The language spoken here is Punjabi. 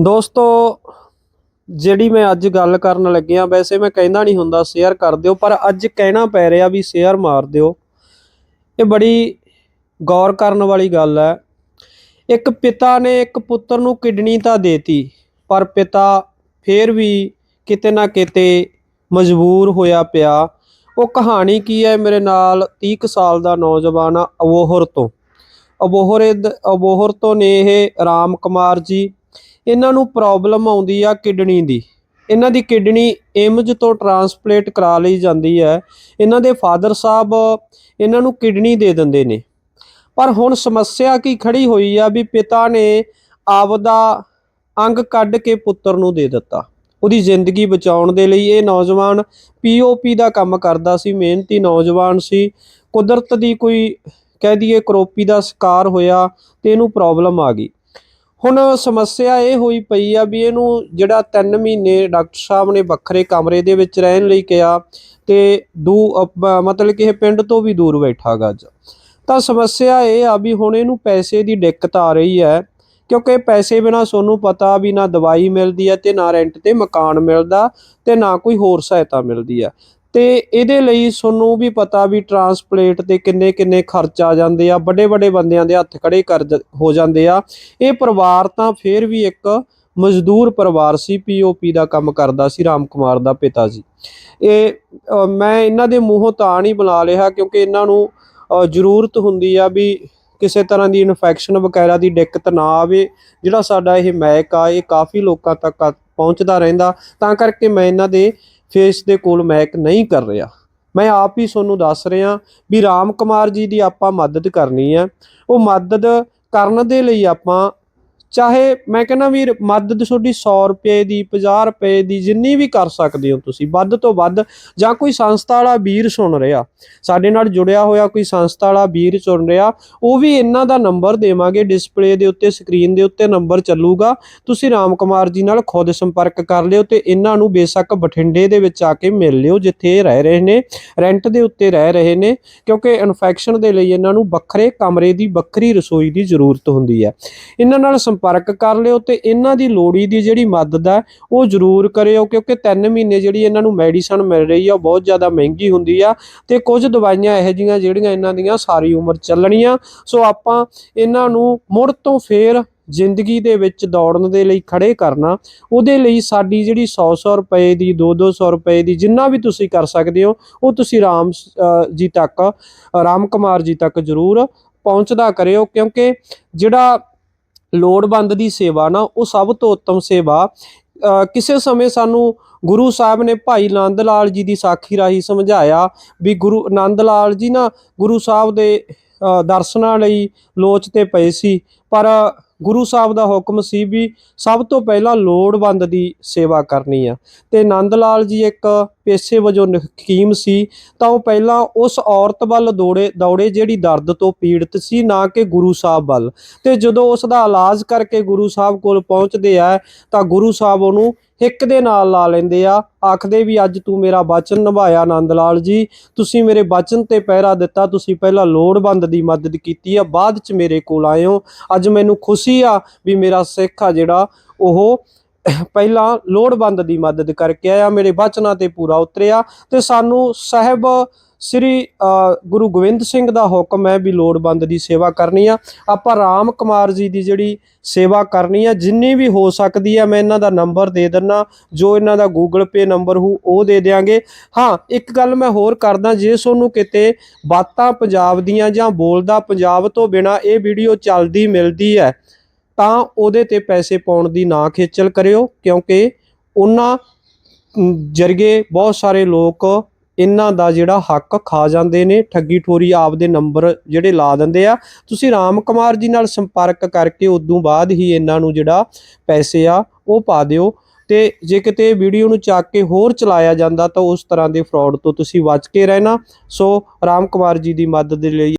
ਦੋਸਤੋ, ਜਿਹੜੀ ਮੈਂ ਅੱਜ ਗੱਲ ਕਰਨ ਲੱਗਿਆ ਵੈਸੇ ਮੈਂ ਕਹਿੰਦਾ ਨਹੀਂ ਹੁੰਦਾ ਸ਼ੇਅਰ ਕਰ ਦਿਓ, ਪਰ ਅੱਜ ਕਹਿਣਾ ਪੈ ਰਿਹਾ ਵੀ ਸ਼ੇਅਰ ਮਾਰ ਦਿਓ। ਇਹ ਬੜੀ ਗੌਰ ਕਰਨ ਵਾਲੀ ਗੱਲ ਹੈ। ਇੱਕ ਪਿਤਾ ਨੇ ਇੱਕ ਪੁੱਤਰ ਨੂੰ ਕਿਡਨੀ ਤਾਂ ਦੇਤੀ, ਪਰ ਪਿਤਾ ਫੇਰ ਵੀ ਕਿਤੇ ਨਾ ਕਿਤੇ ਮਜਬੂਰ ਹੋਇਆ ਪਿਆ। ਉਹ ਕਹਾਣੀ ਕੀ ਹੈ ਮੇਰੇ ਨਾਲ 30 ਕੁ ਸਾਲ ਦਾ ਨੌਜਵਾਨ ਆ ਅਬੋਹਰ ਤੋਂ। ਅਬੋਹਰ ਇਦ- ਅਬੋਹਰ ਤੋਂ ਨੇ ਇਹ ਰਾਮ ਕੁਮਾਰ ਜੀ ਇਹਨਾਂ ਨੂੰ ਪ੍ਰੋਬਲਮ ਆਉਂਦੀ ਆ ਕਿਡਨੀ ਦੀ। ਇਹਨਾਂ ਦੀ ਕਿਡਨੀ ਇਮਜ਼ ਤੋਂ ਟਰਾਂਸਪਲੇਟ ਕਰਾ ਲਈ ਜਾਂਦੀ ਹੈ। ਇਹਨਾਂ ਦੇ ਫਾਦਰ ਸਾਹਿਬ ਇਹਨਾਂ ਨੂੰ ਕਿਡਨੀ ਦੇ ਦਿੰਦੇ ਨੇ। ਪਰ ਹੁਣ ਸਮੱਸਿਆ ਕੀ ਖੜੀ ਹੋਈ ਆ ਵੀ ਪਿਤਾ ਨੇ ਆਪਦਾ ਅੰਗ ਕੱਢ ਕੇ ਪੁੱਤਰ ਨੂੰ ਦੇ ਦਿੱਤਾ। ਉਹਦੀ ਜ਼ਿੰਦਗੀ ਬਚਾਉਣ ਦੇ ਲਈ ਇਹ ਨੌਜਵਾਨ ਪੀਓਪੀ ਦਾ ਕੰਮ ਕਰਦਾ ਸੀ। ਮਿਹਨਤੀ ਨੌਜਵਾਨ ਸੀ। ਕੁਦਰਤ ਦੀ ਕੋਈ ਕਹਿ ਦਈਏ ਕਰੋਪੀ ਦਾ ਸ਼ਿਕਾਰ ਹੋਇਆ ਤੇ ਇਹਨੂੰ ਪ੍ਰੋਬਲਮ ਆ ਗਈ। ਹੁਣ ਸਮੱਸਿਆ ਇਹ ਹੋਈ ਪਈ ਆ ਵੀ ਇਹਨੂੰ ਜਿਹੜਾ 3 ਮਹੀਨੇ ਡਾਕਟਰ ਸਾਹਿਬ ਨੇ ਵੱਖਰੇ ਕਮਰੇ ਦੇ ਵਿੱਚ ਰਹਿਣ ਲਈ ਕਿਹਾ ਤੇ ਦੂ ਮਤਲਬ ਕਿ ਇਹ ਪਿੰਡ ਤੋਂ ਵੀ ਦੂਰ ਬੈਠਾਗਾ ਅੱਜ। ਤਾਂ ਸਮੱਸਿਆ ਇਹ ਆ ਵੀ ਹੁਣ ਇਹਨੂੰ ਪੈਸੇ ਦੀ ਦਿੱਕਤ ਆ ਰਹੀ ਹੈ, ਕਿਉਂਕਿ ਪੈਸੇ ਬਿਨਾ ਸੋਨੂੰ ਪਤਾ ਵੀ ਨਾ ਦਵਾਈ ਮਿਲਦੀ ਹੈ ਤੇ ਨਾ ਰੈਂਟ ਤੇ ਮਕਾਨ ਮਿਲਦਾ ਤੇ ਨਾ ਕੋਈ ਹੋਰ ਸਹਾਇਤਾ ਮਿਲਦੀ ਹੈ। ਤੇ ਇਹਦੇ ਲਈ ਤੁਹਾਨੂੰ ਵੀ ਪਤਾ ਵੀ ਟਰਾਂਸਪਲੇਟ ਤੇ ਕਿੰਨੇ ਕਿੰਨੇ ਖਰਚ ਆ ਜਾਂਦੇ ਆ, ਵੱਡੇ ਵੱਡੇ ਬੰਦਿਆਂ ਦੇ ਹੱਥ ਖੜੇ ਕਰ ਹੋ ਜਾਂਦੇ ਆ। ਇਹ ਪਰਿਵਾਰ ਤਾਂ ਫੇਰ ਵੀ ਇੱਕ ਮਜ਼ਦੂਰ ਪਰਿਵਾਰ ਸੀ ਪੀਓਪੀ ਦਾ ਕੰਮ ਕਰਦਾ ਸੀ, ਰਾਮ ਕੁਮਾਰ ਦਾ ਪਿਤਾ ਜੀ। ਇਹ ਮੈਂ ਇਹਨਾਂ ਦੇ ਮੂੰਹੋਂ ਤਾਂ ਨਹੀਂ ਬੁਲਾ ਲਿਆ ਕਿਉਂਕਿ ਇਹਨਾਂ ਨੂੰ ਜ਼ਰੂਰਤ ਹੁੰਦੀ ਆ ਵੀ ਕਿਸੇ ਤਰ੍ਹਾਂ ਦੀ ਇਨਫੈਕਸ਼ਨ ਵਗੈਰਾ ਦੀ ਦਿੱਕਤ ਨਾ ਆਵੇ, ਜਿਹੜਾ ਸਾਡਾ ਇਹ ਮੈਕ ਆ, ਇਹ ਕਾਫੀ ਲੋਕਾਂ ਤੱਕ ਪਹੁੰਚਦਾ ਰਹਿੰਦਾ। ਤਾਂ ਕਰਕੇ ਮੈਂ ਇਹਨਾਂ ਦੇ ਫੇਸ ਦੇ ਕੋਲ ਮੈਕ ਨਹੀਂ ਕਰ ਰਿਹਾ। ਮੈਂ ਆਪ ਹੀ ਤੁਹਾਨੂੰ ਦੱਸ ਰਿਹਾ ਵੀ ਰਾਮ ਕੁਮਾਰ ਜੀ ਦੀ ਆਪਾਂ ਮਦਦ ਕਰਨੀ ਹੈ। ਉਹ ਮਦਦ ਕਰਨ ਦੇ ਲਈ ਆਪਾਂ ਚਾਹੇ ਮੈਂ ਕਹਿੰਦਾ ਵੀ ਮਦਦ ਤੁਹਾਡੀ 100 ਰੁਪਏ ਦੀ 50 ਰੁਪਏ ਦੀ, ਜਿੰਨੀ ਵੀ ਕਰ ਸਕਦੇ ਹੋ ਤੁਸੀਂ, ਵੱਧ ਤੋਂ ਵੱਧ ਜਾਂ ਕੋਈ ਸੰਸਥਾ ਵਾਲਾ ਵੀਰ ਸੁਣ ਰਿਹਾ, ਸਾਡੇ ਨਾਲ ਜੁੜਿਆ ਹੋਇਆ ਕੋਈ ਸੰਸਥਾ ਵਾਲਾ ਵੀਰ ਸੁਣ ਰਿਹਾ, ਉਹ ਵੀ ਇਹਨਾਂ ਦਾ ਨੰਬਰ ਦੇਵਾਂਗੇ ਡਿਸਪਲੇ ਦੇ ਉੱਤੇ ਸਕਰੀਨ ਦੇ ਉੱਤੇ ਨੰਬਰ ਚੱਲੂਗਾ, ਤੁਸੀਂ ਰਾਮ ਕੁਮਾਰ ਜੀ ਨਾਲ ਖੁਦ ਸੰਪਰਕ ਕਰ ਲਿਓ ਤੇ ਇਹਨਾਂ ਨੂੰ ਬੇਸ਼ੱਕ ਬਠਿੰਡੇ ਦੇ ਵਿੱਚ ਆ ਕੇ ਮਿਲ ਲਿਓ, ਜਿੱਥੇ ਇਹ ਰਹਿ ਰਹੇ ਨੇ ਰੈਂਟ ਦੇ ਉੱਤੇ ਰਹਿ ਰਹੇ ਨੇ, ਕਿਉਂਕਿ ਇਨਫੈਕਸ਼ਨ ਦੇ ਲਈ ਇਹਨਾਂ ਨੂੰ ਵੱਖਰੇ ਕਮਰੇ ਦੀ, ਵੱਖਰੀ ਰਸੋਈ ਦੀ ਜ਼ਰੂਰਤ ਹੁੰਦੀ ਹੈ। ਇਹਨਾਂ ਨਾਲ ਸੰਪਰਕ ਕਰ ਲਿਓ ਤੇ ਇਹਨਾਂ ਦੀ ਲੋੜੀ ਦੀ ਜਿਹੜੀ ਮਦਦ ਹੈ, ਉਹ ਜ਼ਰੂਰ ਕਰਿਓ, ਕਿਉਂਕਿ 3 ਮਹੀਨੇ ਜਿਹੜੀ ਇਹਨਾਂ ਨੂੰ ਮੈਡੀਸਨ ਮਿਲ ਰਹੀ ਆ, ਉਹ ਬਹੁਤ ਜ਼ਿਆਦਾ ਮਹਿੰਗੀ ਹੁੰਦੀ ਆ ਤੇ ਕੁਝ ਦਵਾਈਆਂ ਇਹੋ ਜਿਹੀਆਂ ਜਿਹੜੀਆਂ ਇਹਨਾਂ ਦੀਆਂ ਸਾਰੀ ਉਮਰ ਚੱਲਣੀਆਂ। ਸੋ ਆਪਾਂ ਇਹਨਾਂ ਨੂੰ ਮੁੜ ਤੋਂ ਫੇਰ ਜ਼ਿੰਦਗੀ ਦੇ ਵਿੱਚ ਦੌੜਨ ਦੇ ਲਈ ਖੜੇ ਕਰਨਾ, ਉਹਦੇ ਲਈ ਸਾਡੀ ਜਿਹੜੀ 100-100 ਰੁਪਏ ਦੀ 2-200 ਰੁਪਏ ਦੀ ਜਿੰਨਾ ਵੀ ਤੁਸੀਂ ਕਰ ਸਕਦੇ ਹੋ, ਉਹ ਤੁਸੀਂ ਰਾਮ ਜੀ ਤੱਕ, ਰਾਮ ਕੁਮਾਰ ਜੀ ਤੱਕ ਜ਼ਰੂਰ ਪਹੁੰਚਦਾ ਕਰਿਓ, ਕਿਉਂਕਿ ਜਿਹੜਾ ਲੋੜਵੰਦ ਦੀ ਸੇਵਾ ਨਾ, ਉਹ ਸਭ ਤੋਂ ਉੱਤਮ ਸੇਵਾ। ਕਿਸੇ ਸਮੇਂ ਸਾਨੂੰ ਗੁਰੂ ਸਾਹਿਬ ਨੇ ਭਾਈ ਨੰਦ ਲਾਲ ਜੀ ਦੀ ਸਾਖੀ ਰਾਹੀਂ ਸਮਝਾਇਆ ਵੀ ਗੁਰੂ ਆਨੰਦ ਲਾਲ ਜੀ ਨਾ ਗੁਰੂ ਸਾਹਿਬ ਦੇ ਦਰਸ਼ਨਾਂ ਲਈ ਲੋਚ ਤੇ ਪਏ ਸੀ। ਪਰ ਗੁਰੂ ਸਾਹਿਬ ਦਾ ਹੁਕਮ ਸੀ ਵੀ ਸਭ ਤੋਂ ਪਹਿਲਾਂ ਲੋੜਵੰਦ ਦੀ ਸੇਵਾ ਕਰਨੀ ਆ। ਤੇ ਆਨੰਦ ਲਾਲ ਜੀ ਇੱਕ ਪੇਸ਼ੇ ਵਜੋਂ ਹਕੀਮ ਸੀ, ਤਾਂ ਉਹ ਪਹਿਲਾਂ ਉਸ ਔਰਤ ਵੱਲ ਦੌੜੇ ਦੌੜੇ ਜਿਹੜੀ ਦਰਦ ਤੋਂ ਪੀੜਤ ਸੀ, ਨਾ ਕਿ ਗੁਰੂ ਸਾਹਿਬ ਵੱਲ। ਤੇ ਜਦੋਂ ਉਸ ਦਾ ਇਲਾਜ ਕਰਕੇ ਗੁਰੂ ਸਾਹਿਬ ਕੋਲ ਪਹੁੰਚਦੇ ਆ, ਤਾਂ ਗੁਰੂ ਸਾਹਿਬ ਉਹਨੂੰ ਹਿੱਕ ਦੇ ਨਾਲ ਲਾ ਲੈਂਦੇ ਆ, ਆਖਦੇ ਵੀ ਅੱਜ ਤੂੰ ਮੇਰਾ ਬਚਨ ਨਿਭਾਇਆ ਆਨੰਦ ਲਾਲ ਜੀ, ਤੁਸੀਂ ਮੇਰੇ ਬਚਨ ਤੇ ਪਹਿਰਾ ਦਿੱਤਾ, ਤੁਸੀਂ ਪਹਿਲਾਂ ਲੋੜਵੰਦ ਦੀ ਮਦਦ ਕੀਤੀ ਆ, ਬਾਅਦ ਚ ਮੇਰੇ ਕੋਲ ਆਏ ਹੋ, ਅੱਜ ਮੈਨੂੰ ਖੁਸ਼ੀ ਆ ਵੀ ਮੇਰਾ ਸਿੱਖ ਆ ਜਿਹੜਾ ਉਹ ਪਹਿਲਾਂ ਲੋੜਵੰਦ ਦੀ ਮਦਦ ਕਰਕੇ ਆਇਆ ਮੇਰੇ ਬਚਨਾਂ ਤੇ ਪੂਰਾ ਉਤਰਿਆ ਤੇ ਸਾਨੂੰ ਸਾਹਿਬ ਸ੍ਰੀ ਅ, ਗੁਰੂ ਗੋਬਿੰਦ ਸਿੰਘ ਦਾ ਹੁਕਮ ਹੈ ਵੀ ਲੋੜਵੰਦ ਦੀ ਸੇਵਾ ਕਰਨੀ ਆ। ਆਪਾਂ ਰਾਮ ਕੁਮਾਰ ਜੀ ਦੀ ਜਿਹੜੀ ਸੇਵਾ ਕਰਨੀ ਆ ਜਿੰਨੀ ਵੀ ਹੋ ਸਕਦੀ ਆ ਮੈਂ ਇਹਨਾਂ ਦਾ ਨੰਬਰ ਦੇ ਦਿੰਨਾ ਜੋ ਇਹਨਾਂ ਦਾ ਗੂਗਲ ਪੇ ਨੰਬਰ ਹੋ ਉਹ ਦੇ ਦਿਆਂਗੇ। ਹਾਂ ਇੱਕ ਗੱਲ ਮੈਂ ਹੋਰ ਕਰਦਾ ਜੇ ਤੁਹਾਨੂੰ ਕਿਤੇ ਬਾਤਾਂ ਪੰਜਾਬ ਦੀਆਂ ਜਾਂ ਬੋਲਦਾ ਪੰਜਾਬ ਤੋਂ ਬਿਨਾ ਇਹ ਵੀਡੀਓ ਚੱਲਦੀ ਮਿਲਦੀ ਹੈ ਤਾਂ ਉਹਦੇ ਤੇ ਪੈਸੇ ਪਾਉਣ ਦੀ ਨਾ ਖੇਚਲ ਕਰਿਓ ਕਿਉਂਕਿ ਉਹਨਾਂ ਅਮ, ਜਰਗੇ ਬਹੁਤ ਸਾਰੇ ਲੋਕ ਇਹਨਾਂ ਦਾ ਜਿਹੜਾ ਹੱਕ ਖਾ ਜਾਂਦੇ ਨੇ ਠੱਗੀ ਠੋਰੀ ਆਪਦੇ ਨੰਬਰ ਜਿਹੜੇ ਲਾ ਦਿੰਦੇ ਆ। ਤੁਸੀਂ ਰਾਮ ਕੁਮਾਰ ਜੀ ਨਾਲ ਸੰਪਰਕ ਕਰਕੇ ਉਦੋਂ ਬਾਅਦ ਹੀ ਇਹਨਾਂ ਨੂੰ ਜਿਹੜਾ ਪੈਸੇ ਆ ਉਹ ਪਾ ਦਿਓ। ਤੇ ਜੇ ਕਿਤੇ ਵੀਡੀਓ ਨੂੰ ਚੱਕ ਕੇ ਹੋਰ ਚਲਾਇਆ ਜਾਂਦਾ ਤਾਂ ਉਸ ਤਰ੍ਹਾਂ ਦੇ ਫਰਾਡ ਤੋਂ ਤੁਸੀਂ ਬਚ ਕੇ ਰਹਿਣਾ। ਸੋ ਰਾਮ ਕੁਮਾਰ ਜੀ ਦੀ ਮਦਦ ਦੇ ਲਈ